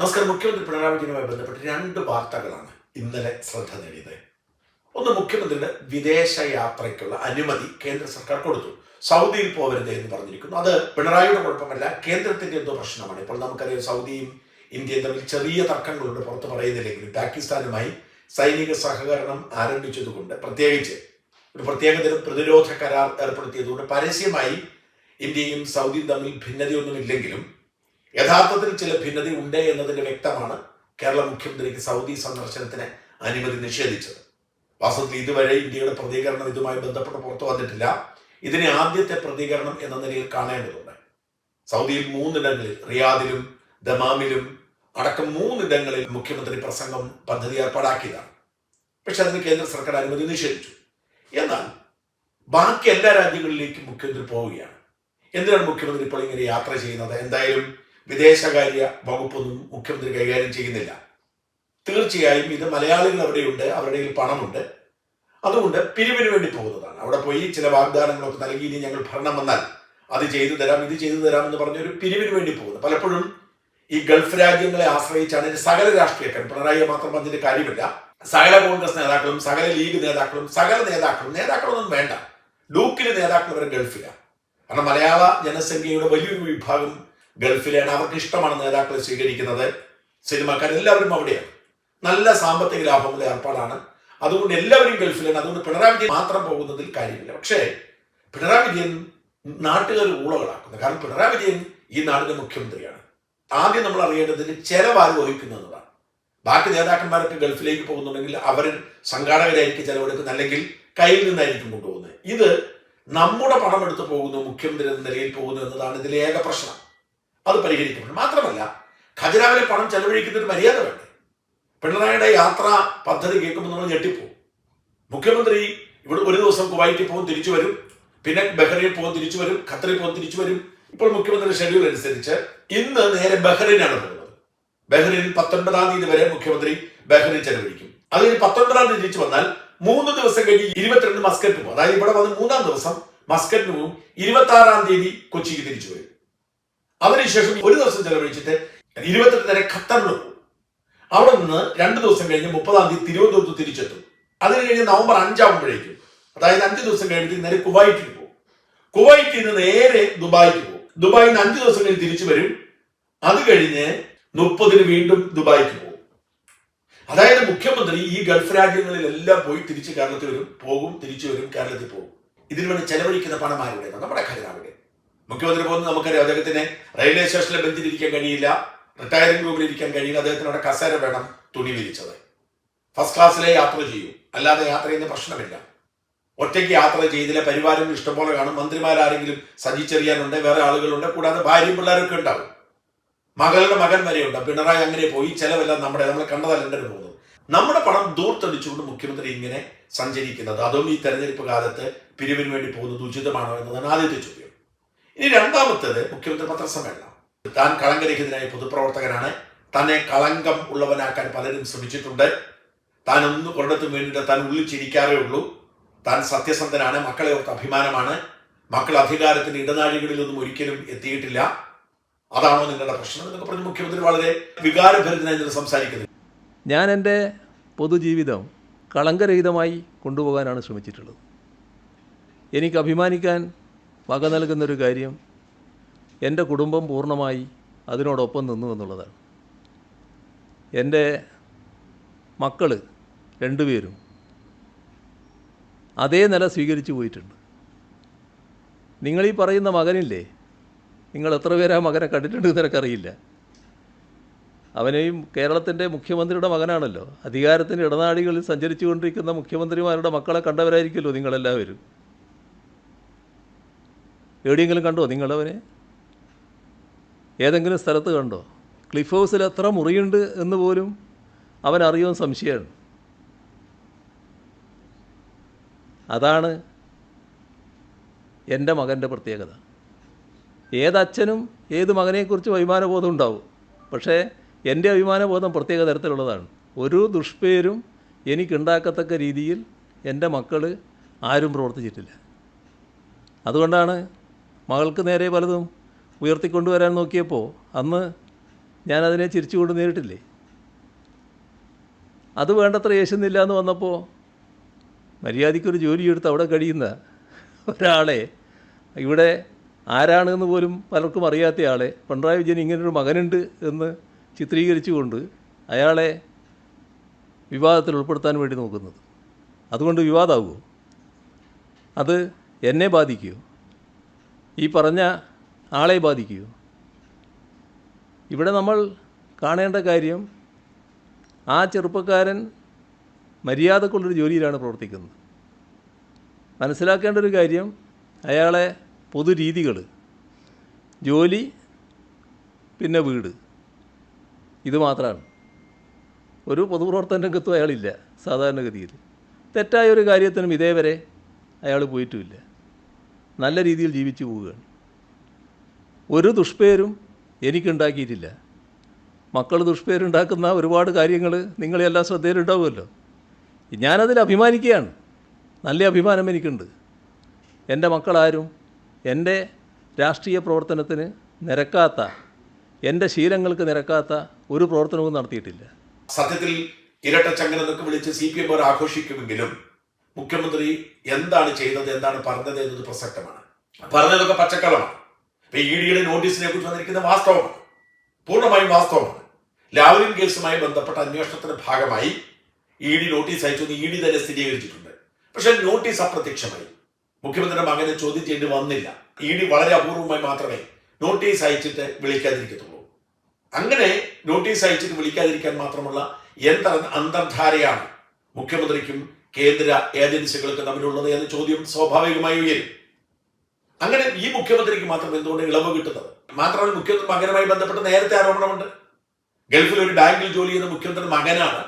നമസ്കാരം. മുഖ്യമന്ത്രി പിണറായി വിജയനുമായി ബന്ധപ്പെട്ട് രണ്ട് വാർത്തകളാണ് ഇന്നലെ ശ്രദ്ധ നേടിയത്. ഒന്ന് മുഖ്യമന്ത്രിയുടെ വിദേശ യാത്രയ്ക്കുള്ള അനുമതി കേന്ദ്ര സർക്കാർ കൊടുത്തു. സൗദിയിൽ പോകരുത് എന്ന് പറഞ്ഞിരിക്കുന്നു. അത് പിണറായിയുടെ കുഴപ്പമല്ല. കേന്ദ്രത്തിന്റെ എന്തോ പ്രശ്നമാണ്. ഇപ്പോൾ നമുക്കറിയാം സൗദിയും ഇന്ത്യയും തമ്മിൽ ചെറിയ തർക്കങ്ങളുണ്ട്. പുറത്ത് പറയുന്നില്ലെങ്കിലും പാകിസ്ഥാനുമായി സൈനിക സഹകരണം ആരംഭിച്ചതുകൊണ്ട് പ്രത്യേകിച്ച് ഒരു പ്രത്യേകതരം പ്രതിരോധ കരാർ ഏർപ്പെടുത്തിയതുകൊണ്ട് പരസ്യമായി ഇന്ത്യയും സൗദിയും തമ്മിൽ ഭിന്നതയൊന്നുമില്ലെങ്കിലും യഥാർത്ഥത്തിൽ ചില ഭിന്നത ഉണ്ട് എന്നതിന്റെ വ്യക്തമാണ് കേരള മുഖ്യമന്ത്രിക്ക് സൗദി സന്ദർശനത്തിന് അനുമതി നിഷേധിച്ചത്. വാസ്തവത്തിൽ ഇതുവരെ ഇന്ത്യയുടെ പ്രതികരണം ഇതുമായി ബന്ധപ്പെട്ട് പുറത്തു വന്നിട്ടില്ല. ഇതിനെ ആദ്യത്തെ പ്രതികരണം എന്ന നിലയിൽ കാണേണ്ടതുണ്ട്. സൗദിയിൽ മൂന്നിടങ്ങളിൽ റിയാദിലും ദമാമിലും അടക്കം മൂന്നിടങ്ങളിൽ മുഖ്യമന്ത്രി പ്രസംഗം പദ്ധതി ഏർപ്പാടാക്കിയതാണ്. പക്ഷെ അതിന് കേന്ദ്ര സർക്കാർ അനുമതി നിഷേധിച്ചു. എന്നാൽ ബാക്കി എല്ലാ രാജ്യങ്ങളിലേക്കും മുഖ്യമന്ത്രി പോവുകയാണ്. എന്തിനാണ് മുഖ്യമന്ത്രി ഇപ്പോൾ ഇങ്ങനെ യാത്ര ചെയ്യുന്നത്? എന്തായാലും വിദേശകാര്യ വകുപ്പൊന്നും മുഖ്യമന്ത്രി കൈകാര്യം ചെയ്യുന്നില്ല. തീർച്ചയായും ഇത് മലയാളികൾ അവിടെയുണ്ട് അവരുടെ കയ്യിൽ പണമുണ്ട്. അതുകൊണ്ട് പിരിവിന് വേണ്ടി പോകുന്നതാണ്. അവിടെ പോയി ചില വാഗ്ദാനങ്ങളൊക്കെ നൽകി ഇനി ഞങ്ങൾ ഭരണം വന്നാൽ അത് ചെയ്തു തരാം ഇത് ചെയ്തു തരാം എന്ന് പറഞ്ഞ ഒരു പിരിവിന് വേണ്ടി പോകുന്നത് പലപ്പോഴും ഈ ഗൾഫ് രാജ്യങ്ങളെ ആശ്രയിച്ചാണ് ഇതിന്റെ സകല രാഷ്ട്രീയക്കാരും പിണറായി മാത്രം അതിന്റെ കാര്യമില്ല. സകല കോൺഗ്രസ് നേതാക്കളും സകല ലീഗ് നേതാക്കളും സകല നേതാക്കളും നേതാക്കളൊന്നും വേണ്ട. ഡൂക്കിലെ നേതാക്കൾ വരെ ഗൾഫിലാണ് കാരണം മലയാള ജനസംഖ്യയുടെ വലിയൊരു വിഭാഗം ഗൾഫിലാണ് അവർക്ക് ഇഷ്ടമാണ് നേതാക്കളെ സ്വീകരിക്കുന്നത്. സിനിമാക്കാർ എല്ലാവരും അവിടെയാണ്. നല്ല സാമ്പത്തിക ലാഭമുള്ള ഏർപ്പാടാണ്. അതുകൊണ്ട് എല്ലാവരും ഗൾഫിലാണ്. അതുകൊണ്ട് പിണറായി വിജയൻ മാത്രം പോകുന്നതിൽ കാര്യമില്ല. പക്ഷേ പിണറായി വിജയൻ നാട്ടുകാർ ഊളകളാക്കുന്നത് കാരണം പിണറായി വിജയൻ ഈ നാടിന്റെ മുഖ്യമന്ത്രിയാണ്. ആദ്യം നമ്മൾ അറിയേണ്ടതിന് ചെലവാര് വഹിക്കുന്നതാണ് ബാക്കി നേതാക്കന്മാരൊക്കെ ഗൾഫിലേക്ക് പോകുന്നുണ്ടെങ്കിൽ അവർ സംഘാടകരായിരിക്കും ചെലവെടുക്കുന്നത്. അല്ലെങ്കിൽ കയ്യിൽ നിന്നായിരിക്കും കൊണ്ടുപോകുന്നത്. ഇത് നമ്മുടെ പണം എടുത്ത് പോകുന്നു മുഖ്യമന്ത്രി എന്ന നിലയിൽ പോകുന്നു എന്നതാണ് ഇതിലെ ഏക പ്രശ്നം. അത് പരിഹരിക്കപ്പെടും. മാത്രമല്ല ഖജനാവിലെ പണം ചെലവഴിക്കുന്നതിന് മര്യാദ വേണ്ടേ? പിണറായിയുടെ യാത്രാ പദ്ധതി കേൾക്കുമ്പോൾ നമ്മൾ ഞെട്ടിപ്പോവും. മുഖ്യമന്ത്രി ഇവിടെ ഒരു ദിവസം കുവൈറ്റിൽ പോകും തിരിച്ചു വരും. പിന്നെ ബഹ്റൈനിൽ പോകും തിരിച്ചു വരും. ഖത്തറിൽ പോകും തിരിച്ചു വരും. ഇപ്പോൾ മുഖ്യമന്ത്രി ഷെഡ്യൂൾ അനുസരിച്ച് ഇന്ന് നേരെ ബഹ്റൈനാണ് പോകുന്നത്. ബഹ്റൈനിൽ പത്തൊൻപതാം തീയതി വരെ മുഖ്യമന്ത്രി ബഹ്റൈൻ ചെലവഴിക്കും. അത് കഴിഞ്ഞ് പത്തൊൻപതാം തീയതി തിരിച്ചു വന്നാൽ മൂന്ന് ദിവസം കഴിഞ്ഞ് ഇരുപത്തിരണ്ട് മസ്കറ്റ് പോകും. അതായത് ഇവിടെ വന്ന് മൂന്നാം ദിവസം മസ്കറ്റിന് പോകും ഇരുപത്തി ആറാം തീയതി കൊച്ചിക്ക് തിരിച്ചു വരും. അതിനുശേഷം ഒരു ദിവസം ചെലവഴിച്ചിട്ട് ഇരുപത്തെട്ട് നേരെ ഖത്തറിൽ പോകും. അവിടെ നിന്ന് രണ്ട് ദിവസം കഴിഞ്ഞ് മുപ്പതാം തീയതി തിരുവനന്തപുരത്ത് തിരിച്ചെത്തും. അതിന് കഴിഞ്ഞ് നവംബർ അഞ്ചാവുമ്പോഴേക്കും അതായത് അഞ്ച് ദിവസം കഴിഞ്ഞിട്ട് നേരെ കുവൈറ്റിൽ പോകും. കുവൈറ്റിൽ നിന്ന് നേരെ ദുബായിക്ക് പോകും. ദുബായിൽ നിന്ന് അഞ്ച് ദിവസം കഴിഞ്ഞ് തിരിച്ചു വരും. അത് കഴിഞ്ഞ് മുപ്പതിന് വീണ്ടും ദുബായിക്ക് പോകും. അതായത് മുഖ്യമന്ത്രി ഈ ഗൾഫ് രാജ്യങ്ങളിലെല്ലാം പോയി തിരിച്ച് കേരളത്തിൽ വരും പോകും തിരിച്ചു വരും കേരളത്തിൽ പോകും. ഇതിനു വേണ്ടി ചെലവഴിക്കുന്ന പണം ആരുടെ നമ്മുടെ ഖജനാവിടെ മുഖ്യമന്ത്രി പോകുന്നത് നമുക്കറിയാം അദ്ദേഹത്തിന് റെയിൽവേ സ്റ്റേഷനിലെ ബെഞ്ചിൽ ഇരിക്കാൻ കഴിയില്ല റിട്ടയറിംഗ് റൂമിൽ ഇരിക്കാൻ കഴിയില്ല അദ്ദേഹത്തിന് അവിടെ കസേര വേണം തുണി വിരിച്ചത്. ഫസ്റ്റ് ക്ലാസ്സിലെ യാത്ര ചെയ്യൂ. അല്ലാതെ യാത്ര ചെയ്യുന്ന പ്രശ്നമില്ല. ഒറ്റയ്ക്ക് യാത്ര ചെയ്തില്ല പരിവാരം ഇഷ്ടംപോലെ കാണും മന്ത്രിമാരാരെങ്കിലും സജിച്ചെറിയാനുണ്ട് വേറെ ആളുകളുണ്ട് കൂടാതെ ഭാര്യയും പിള്ളേരൊക്കെ ഉണ്ടാവും. മകളുടെ മകൻ വരെയുണ്ട് പിണറായി അങ്ങനെ പോയി ചെലവെല്ലാം നമ്മുടെ നമ്മൾ കണ്ടതല്ല പോകുന്നത് നമ്മുടെ പണം ദൂർത്തടിച്ചുകൊണ്ട് മുഖ്യമന്ത്രി ഇങ്ങനെ സഞ്ചരിക്കുന്നത് അതും ഈ തെരഞ്ഞെടുപ്പ് കാലത്ത് പിരിവിന് വേണ്ടി പോകുന്നത് ഉചിതമാണോ എന്നതാണ് ആദ്യത്തെ ചോദ്യം. ഇനി രണ്ടാമത്തേത് മുഖ്യമന്ത്രി പത്രസമ്മേളനം. താൻ കളങ്കരഹിതനായ പൊതുപ്രവർത്തകനാണ്. തന്നെ കളങ്കം ഉള്ളവനാക്കാൻ പലരും ശ്രമിച്ചിട്ടുണ്ട്. താൻ ഒന്നും കൊണ്ടത്തും വേണ്ടിയിട്ട് താൻ ഉള്ളിൽ ചിരിക്കാറേ ഉള്ളൂ. താൻ സത്യസന്ധനാണ് മക്കളെ ഓർത്ത് അഭിമാനമാണ്. മക്കൾ അധികാരത്തിന്റെ ഇടനാഴികളിലൊന്നും ഒരിക്കലും എത്തിയിട്ടില്ല. അതാണോ നിങ്ങളുടെ പ്രശ്നം എന്നൊക്കെ പറഞ്ഞ് മുഖ്യമന്ത്രി വളരെ വികാരഭരിതനായി ഇതിൽ സംസാരിക്കുന്നത് ഞാൻ എന്റെ പൊതുജീവിതം കളങ്കരഹിതമായി കൊണ്ടുപോകാനാണ് ശ്രമിച്ചിട്ടുള്ളത്. എനിക്ക് അഭിമാനിക്കാൻ വക നൽകുന്നൊരു കാര്യം എന്റെ കുടുംബം പൂർണമായി അതിനോടൊപ്പം നിന്നു എന്നുള്ളതാണ്. എന്റെ മക്കൾ രണ്ടുപേരും അതേ നില സ്വീകരിച്ചു പോയിട്ടുണ്ട്. നിങ്ങളീ പറയുന്ന മകനില്ലേ? നിങ്ങൾ എത്ര പേര് ആ മകനെ കണ്ടിട്ടുണ്ട് എന്ന് അറിയില്ല അവനെയും കേരളത്തിന്റെ മുഖ്യമന്ത്രിയുടെ മകനാണല്ലോ. അധികാരത്തിന്റെ ഇടനാഴികളിൽ സഞ്ചരിച്ചു കൊണ്ടിരിക്കുന്ന മുഖ്യമന്ത്രിമാരുടെ മക്കളെ കണ്ടവരായിരിക്കുമല്ലോ നിങ്ങളെല്ലാവരും. എവിടെയെങ്കിലും കണ്ടോ നിങ്ങളവനെ ഏതെങ്കിലും സ്ഥലത്ത് കണ്ടോ? ക്ലിഫ് ഹൗസിൽ എത്ര മുറിയുണ്ട് എന്ന് പോലും അവൻ അറിയുമെന്ന് സംശയമാണ്. അതാണ് എന്റെ മകന്റെ പ്രത്യേകത. ഏതച്ഛനും ഏത് മകനെക്കുറിച്ചും അഭിമാനബോധം ഉണ്ടാവും. പക്ഷേ എന്റെ അഭിമാനബോധം പ്രത്യേക തരത്തിലുള്ളതാണ്. ഒരു ദുഷ്പേരും എനിക്കുണ്ടാക്കത്തക്ക രീതിയിൽ എന്റെ മക്കൾ ആരും പ്രവർത്തിച്ചിട്ടില്ല. അതുകൊണ്ടാണ് മകൾക്ക് നേരെ പലതും ഉയർത്തിക്കൊണ്ടുവരാൻ നോക്കിയപ്പോൾ അന്ന് ഞാനതിനെ ചിരിച്ചുകൊണ്ട് നേരിട്ടില്ലേ? അത് വേണ്ടത്ര യേശുന്നില്ല എന്ന് വന്നപ്പോൾ മര്യാദയ്ക്കൊരു ജോലിയെടുത്ത് അവിടെ കഴിയുന്ന ഒരാളെ ഇവിടെ ആരാണെന്ന് പോലും പലർക്കും അറിയാത്ത ആളെ പിണറായി വിജയൻ ഇങ്ങനൊരു മകനുണ്ട് എന്ന് ചിത്രീകരിച്ചുകൊണ്ട് അയാളെ വിവാദത്തിൽ ഉൾപ്പെടുത്താൻ വേണ്ടി നോക്കുന്നത്. അതുകൊണ്ട് വിവാദമാകുമോ അത് എന്നെ ബാധിക്കുമോ? ഈ പറഞ്ഞ ആളെ ബാധിക്കൂ. ഇവിടെ നമ്മൾ കാണേണ്ട കാര്യം ആ ചെറുപ്പക്കാരൻ മര്യാദക്കുള്ളൊരു ജോലിയിലാണ് പ്രവർത്തിക്കുന്നത്. മനസ്സിലാക്കേണ്ട ഒരു കാര്യം അയാളെ പൊതുരീതികൾ ജോലി പിന്നെ വീട് ഇത് മാത്രമാണ് ഒരു പൊതുപ്രവർത്തന രംഗത്തും അയാളില്ല സാധാരണഗതിയിൽ. തെറ്റായ ഒരു കാര്യത്തിനും ഇതേവരെ അയാൾ പോയിട്ടുമില്ല. നല്ല രീതിയിൽ ജീവിച്ചു പോവുകയാണ്. ഒരു ദുഷ്പേരും എനിക്കുണ്ടാക്കിയിട്ടില്ല. മക്കൾ ദുഷ്പേരുണ്ടാക്കുന്ന ഒരുപാട് കാര്യങ്ങൾ നിങ്ങളെല്ലാം ശ്രദ്ധയിലുണ്ടാവുമല്ലോ. ഞാനതിൽ അഭിമാനിക്കുകയാണ്. നല്ല അഭിമാനം എനിക്കുണ്ട്. എന്റെ മക്കളാരും എന്റെ രാഷ്ട്രീയ പ്രവർത്തനത്തിന് നിരക്കാത്ത എന്റെ ശീലങ്ങൾക്ക് നിരക്കാത്ത ഒരു പ്രവർത്തനവും നടത്തിയിട്ടില്ല. സത്യത്തിൽ ഇരട്ട എന്നൊക്കെ വിളിച്ച് സി പി എം ആഘോഷിക്കുമെങ്കിലും മുഖ്യമന്ത്രി എന്താണ് ചെയ്തത് എന്താണ് പറഞ്ഞത് എന്നത് പ്രസക്തമാണ്. പറഞ്ഞതൊക്കെ പച്ചക്കളമാണ്. ഇപ്പൊ ഇ ഡിയുടെ നോട്ടീസിനെ കുറിച്ച് വന്നിരിക്കുന്ന വാസ്തവമാണ്. പൂർണമായും വാസ്തവമാണ്. ലാവലിൻ കേസുമായി ബന്ധപ്പെട്ട അന്വേഷണത്തിന്റെ ഭാഗമായി ഇ ഡി നോട്ടീസ് അയച്ചു ഇ ഡി തന്നെ സ്ഥിരീകരിച്ചിട്ടുണ്ട്. പക്ഷെ നോട്ടീസ് അപ്രത്യക്ഷമായി. മുഖ്യമന്ത്രിയുടെ മകനെ ചോദ്യം ചെയ്യേണ്ടി വന്നില്ല. ഇ ഡി വളരെ അപൂർവമായി മാത്രമേ നോട്ടീസ് അയച്ചിട്ട് വിളിക്കാതിരിക്കത്തുള്ളൂ. അങ്ങനെ നോട്ടീസ് അയച്ചിട്ട് വിളിക്കാതിരിക്കാൻ മാത്രമുള്ള എന്ത അന്തർധാരയാണ് മുഖ്യമന്ത്രിക്കും കേന്ദ്ര ഏജൻസികൾക്ക് തമ്മിലുള്ളത് എന്ന ചോദ്യം സ്വാഭാവികമായി ഉയരും. അങ്ങനെ ഈ മുഖ്യമന്ത്രിക്ക് മാത്രം എന്തുകൊണ്ട് ഇളവ് കിട്ടുന്നത്? മാത്രമല്ല മുഖ്യമന്ത്രി മകനുമായി ബന്ധപ്പെട്ട് നേരത്തെ ആരോപണമുണ്ട്. ഗൾഫിൽ ഒരു ബാങ്കിൽ ജോലി ചെയ്യുന്ന മുഖ്യമന്ത്രി മകനാണ്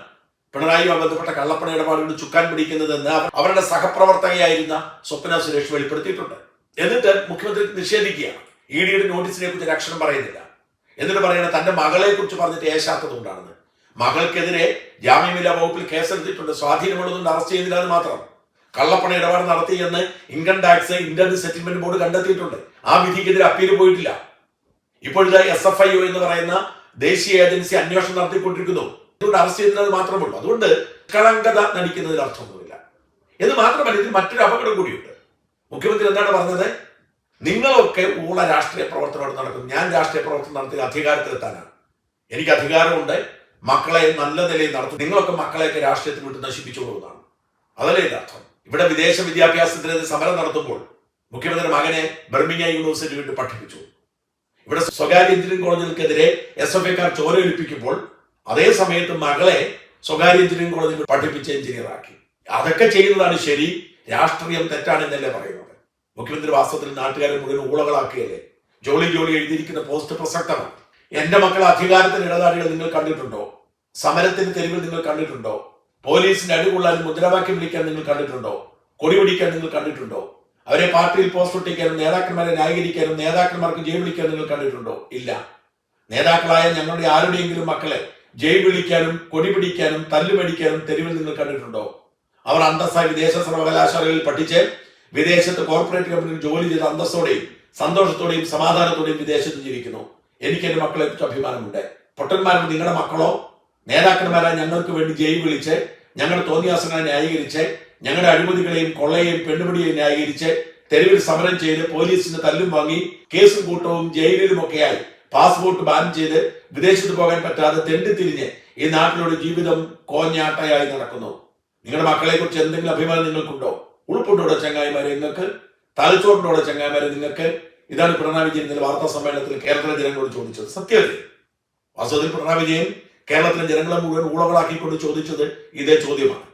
പിണറായിയുമായി ബന്ധപ്പെട്ട കള്ളപ്പണ ഇടപാടുകൾ ചുക്കാൻ പിടിക്കുന്നതെന്ന് അവരുടെ സഹപ്രവർത്തകയായിരുന്ന സ്വപ്ന സുരേഷ് വെളിപ്പെടുത്തിയിട്ടുണ്ട്. എന്നിട്ട് മുഖ്യമന്ത്രി നിഷേധിക്കുകയാണ്. ഇ ഡിയുടെ നോട്ടീസിനെ കുറിച്ച് ഒരു അക്ഷരം പറയുന്നില്ല. എന്നിട്ട് പറയണ തന്റെ മകളെ കുറിച്ച് പറഞ്ഞിട്ട് ഏശാത്തത് കൊണ്ടാണെന്ന് മകൾക്കെതിരെ ജാമ്യമില്ലാ വകുപ്പിൽ കേസെടുത്തിട്ടുണ്ട്. സ്വാധീനമുള്ളതുകൊണ്ട് അറസ്റ്റ് ചെയ്തില്ല എന്ന് മാത്രം. കള്ളപ്പണ ഇടപാട് നടത്തിയെന്ന് income tax inter settlement board കണ്ടെത്തിയിട്ടുണ്ട്. ആ വിധിക്കെതിരെ അപ്പീൽ പോയിട്ടില്ല. ഇപ്പോഴത്തെ എസ് എഫ് ഐ ഒ എന്ന് പറയുന്ന ദേശീയ ഏജൻസി അന്വേഷണം നടത്തിക്കൊണ്ടിരിക്കുന്നു. അതുകൊണ്ട് അറസ്റ്റ് ചെയ്യുന്നത് മാത്രമേ ഉള്ളൂ. അതുകൊണ്ട് കളങ്കത നടിക്കുന്നതിൽ അർത്ഥമൊന്നുമില്ല. എന്ന് മാത്രമല്ല ഇതിൽ മറ്റൊരു അപകടം കൂടിയുണ്ട്. മുഖ്യമന്ത്രി എന്താണ് പറഞ്ഞത്? നിങ്ങളൊക്കെ ഊള രാഷ്ട്രീയ പ്രവർത്തനം നടക്കും ഞാൻ രാഷ്ട്രീയ പ്രവർത്തനം നടത്തി അധികാരത്തിലെത്താനാണ്. എനിക്ക് അധികാരമുണ്ട്. മക്കളെ നല്ല നിലയിൽ നടത്തും. നിങ്ങളൊക്കെ മക്കളെയൊക്കെ രാഷ്ട്രീയത്തിൽ വിട്ട് നശിപ്പിച്ചുകൊള്ളുന്നതാണ് അതല്ലേ അർത്ഥം? ഇവിടെ വിദേശ വിദ്യാഭ്യാസത്തിനെതിരെ സമരം നടത്തുമ്പോൾ മുഖ്യമന്ത്രി മകനെ ബർമിങ്ങ യൂണിവേഴ്സിറ്റി വിട്ട് പഠിപ്പിച്ചു. ഇവിടെ സ്വകാര്യ എഞ്ചിനീയറിംഗ് കോളേജുകൾക്കെതിരെ എസ് എഫ് ഐക്കാർ ചോര ഒലിപ്പിക്കുമ്പോൾ അതേ സമയത്ത് മകളെ സ്വകാര്യ എഞ്ചിനീയറിംഗ് കോളേജിൽ പഠിപ്പിച്ച് എഞ്ചിനീയറാക്കി. അതൊക്കെ ചെയ്യുന്നതാണ് ശരി രാഷ്ട്രീയം തെറ്റാണെന്നല്ലേ പറയുന്നത്. മുഖ്യമന്ത്രി വാസ്തവത്തിൽ നാട്ടുകാരെ മുഴുവൻ ഊളകളാക്കുകയല്ലേ? ജോലി ജോലി എഴുതിയിരിക്കുന്ന പോസ്റ്റ് പ്രസക്തമാണ്. എന്റെ മക്കൾ അധികാരത്തിന് ഇടനാടികൾ നിങ്ങൾ കണ്ടിട്ടുണ്ടോ? സമരത്തിന് തെരുവിൽ നിങ്ങൾ കണ്ടിട്ടുണ്ടോ? പോലീസിന്റെ അടുക്കുള്ള മുദ്രാവാക്യം വിളിക്കാൻ നിങ്ങൾ കണ്ടിട്ടുണ്ടോ? കൊടി പിടിക്കാൻ നിങ്ങൾ കണ്ടിട്ടുണ്ടോ? അവരെ പാർട്ടിയിൽ പോസ്റ്റ് ഒട്ടിക്കാനും നേതാക്കന്മാരെ ന്യായീകരിക്കാനും നേതാക്കന്മാർക്ക് ജയ് വിളിക്കാൻ നിങ്ങൾ കണ്ടിട്ടുണ്ടോ? ഇല്ല. നേതാക്കളായ ഞങ്ങളുടെ ആരുടെയെങ്കിലും മക്കളെ ജയ് വിളിക്കാനും കൊടി പിടിക്കാനും തല്ലുമടിക്കാനും തെരുവിൽ നിങ്ങൾ കണ്ടിട്ടുണ്ടോ? അവർ അന്തസ്സായി വിദേശ സർവകലാശാലകളിൽ പഠിച്ച് വിദേശത്ത് കോർപ്പറേറ്റ് കമ്പനിയിൽ ജോലി ചെയ്ത് അന്തസ്സോടെയും സന്തോഷത്തോടെയും സമാധാനത്തോടെയും വിദേശത്ത് ജീവിക്കുന്നു. എനിക്ക് എന്റെ മക്കളെ കുറിച്ച് അഭിമാനമുണ്ട്. പൊട്ടന്മാരും നിങ്ങളുടെ മക്കളോ നേതാക്കന്മാരായ ഞങ്ങൾക്ക് വേണ്ടി ജയിൽ വിളിച്ച് ഞങ്ങളുടെ തോന്നിയാസങ്ങളെ ന്യായീകരിച്ച് ഞങ്ങളുടെ അഴിമതികളെയും കൊള്ളയെയും പെണ്ണുപിടിയെയും ന്യായീകരിച്ച് തെരുവിൽ സമരം ചെയ്ത് പോലീസിന്റെ തല്ലും വാങ്ങി കേസും കൂട്ടവും ജയിലിലുമൊക്കെയായി പാസ്പോർട്ട് ബാൻ ചെയ്ത് വിദേശത്ത് പോകാൻ പറ്റാതെ തെണ്ടിത്തിരിഞ്ഞ് ഈ നാട്ടിലൂടെ ജീവിതം കോഞ്ഞാട്ടയായി നടക്കുന്നു. നിങ്ങളുടെ മക്കളെ കുറിച്ച് എന്തെങ്കിലും അഭിമാനം നിങ്ങൾക്കുണ്ടോ? ഉൾപ്പുണ്ടോടെ ചങ്ങായിമാരെ നിങ്ങൾക്ക്? തലച്ചോറിനോടെ ചങ്ങായിമാരെ നിങ്ങൾക്ക്? ഇതാണ് പിണറായി വിജയൻ ഇന്നലെ വാർത്താ സമ്മേളനത്തിൽ കേരളത്തിലെ ജനങ്ങളോട് ചോദിച്ചത്. സത്യത്തിൽ വാസ്തവത്തിൽ പിണറായി വിജയൻ കേരളത്തിലെ ജനങ്ങളെ മുഴുവൻ ഊളകളാക്കിക്കൊണ്ട് ചോദിച്ചത് ഇതേ ചോദ്യമാണ്.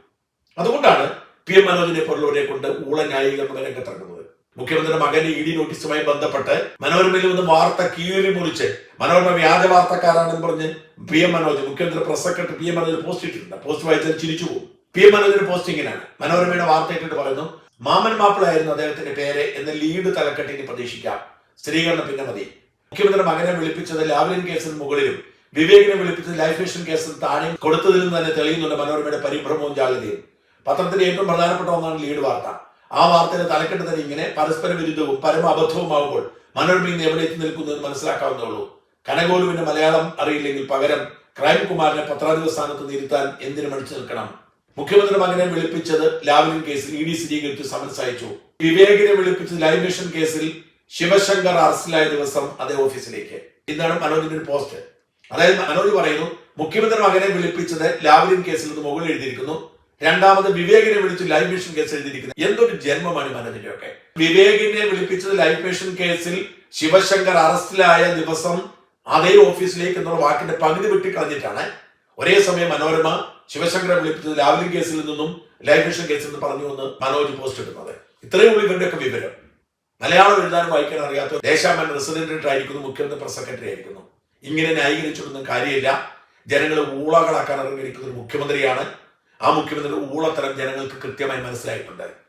അതുകൊണ്ടാണ് പി എം മനോജിനെ പോലുള്ളവരെ കൊണ്ട് ഊള ന്യായീകരണം രംഗത്തിറങ്ങുന്നത് മുഖ്യമന്ത്രിയുടെ മകന്റെ ഇ ഡി നോട്ടീസുമായി ബന്ധപ്പെട്ട് മനോരമയിൽ നിന്ന് വാർത്ത കീറി മുറിച്ച് മനോരമ വ്യാജ വാർത്തക്കാരാണെന്ന് പറഞ്ഞ് പി എം മനോജ് മുഖ്യമന്ത്രി press secretary P M Manoj post ഇട്ടിട്ടുണ്ട്. പോസ്റ്റ് വായിച്ചാൽ ചിരിച്ചു പോകും. പി എം മനോജിന്റെ പോസ്റ്റ് ഇങ്ങനെയാണ്. മനോരമയുടെ വാർത്ത ഇട്ടിട്ട് പറയുന്നു മാമൻ മാപ്പിളായിരുന്നു അദ്ദേഹത്തിന്റെ പേര് എന്ന് ലീഡ് തലക്കെട്ടിന് പ്രതീക്ഷിക്കാം. സ്ത്രീകരണ പിന്നെ മതി. മുഖ്യമന്ത്രിയുടെ മകനെ വിളിപ്പിച്ചത് ലാവ്ലിൻ കേസിന് മുകളിലും വിവേകിനെ വിളിപ്പിച്ചത് ലൈഫ് മിഷൻ കേസിന് താഴെയും കൊടുത്തതിൽ നിന്ന് തന്നെ തെളിയുന്നുണ്ട് മനോരമയുടെ പരിഭ്രമവും ജാഗ്രതയും. പത്രത്തിന്റെ ഏറ്റവും പ്രധാനപ്പെട്ട ഒന്നാണ് ലീഡ് വാർത്ത. ആ വാർത്തയുടെ തലക്കെട്ട് തന്നെ ഇങ്ങനെ പരസ്പര വിരുദ്ധവും പരമ അബദ്ധവുമാകുമ്പോൾ മനോരമ ഇന്ന് എവിടെ എത്തി നിൽക്കുന്നു എന്ന് മനസ്സിലാക്കാവുന്നേ കനകോലുവിന്റെ മലയാളം അറിയില്ലെങ്കിൽ പകരം ക്രൈം കുമാറിനെ പത്രാധിപ സ്ഥാനത്ത് നിരുത്താൻ എന്തിനു മടിച്ചു നിൽക്കണം. മുഖ്യമന്ത്രി മകനെ വിളിപ്പിച്ചത് ലാവ്ലിൻ കേസിൽ ഇ ഡി സ്ഥിരീകരിച്ച് സമൻസ് അയച്ചു. വിവേകിനെ വിളിപ്പിച്ചത് ലൈവ് മിഷൻ കേസിൽ ശിവശങ്കർ അറസ്റ്റിലായ ദിവസം അതേ ഓഫീസിലേക്ക്. ഇതാണ് മനോജിന്റെ പോസ്റ്റ്. അതായത് മനോജ് പറയുന്നു മുഖ്യമന്ത്രി മകനെ വിളിപ്പിച്ചത് ലാവ്ലിൻ കേസിൽ നിന്ന് മുകളിൽ എഴുതിയിരിക്കുന്നു. രണ്ടാമത് വിവേകിനെ വിളിച്ച് ലൈവ് മിഷൻ കേസ് എഴുതിയിരിക്കുന്നു. എന്തൊരു ജന്മമാണ് മനോജിന്റെ ഒക്കെ വിവേകിനെ വിളിപ്പിച്ചത് ലൈവ് മിഷൻ കേസിൽ ശിവശങ്കർ അറസ്റ്റിലായ ദിവസം അതേ ഓഫീസിലേക്ക് എന്നുള്ള വാക്കിന്റെ പകുതി വിട്ടിക്കളഞ്ഞിട്ടാണ് ഒരേ സമയം മനോരമ ശിവശങ്കറെ വിളിപ്പിച്ചത് ലാവ്ലിൻ കേസിൽ നിന്നും ലൈഫ് മിഷൻ കേസിൽ നിന്ന് പറഞ്ഞു എന്ന് മനോജ് പോസ്റ്റ് ഇടുന്നത് ഇത്രയും ഉള്ള ഇവരുടെയൊക്കെ വിവരം. മലയാളം എഴുതാനും വായിക്കാൻ അറിയാത്ത ദേശാമൻ റെസിഡന്റ് ആയിരിക്കുന്നു മുഖ്യമന്ത്രി പ്രസ് സെക്രട്ടറി ആയിരിക്കുന്നു. ഇങ്ങനെ ന്യായീകരിച്ചൊന്നും കാര്യമില്ല. ജനങ്ങളെ ഊളകളാക്കാൻ ഇറങ്ങിയിരിക്കുന്ന ഒരു മുഖ്യമന്ത്രിയാണ്. ആ മുഖ്യമന്ത്രിയുടെ ഊളത്തരം ജനങ്ങൾക്ക് കൃത്യമായി മനസ്സിലായിട്ടുണ്ട്.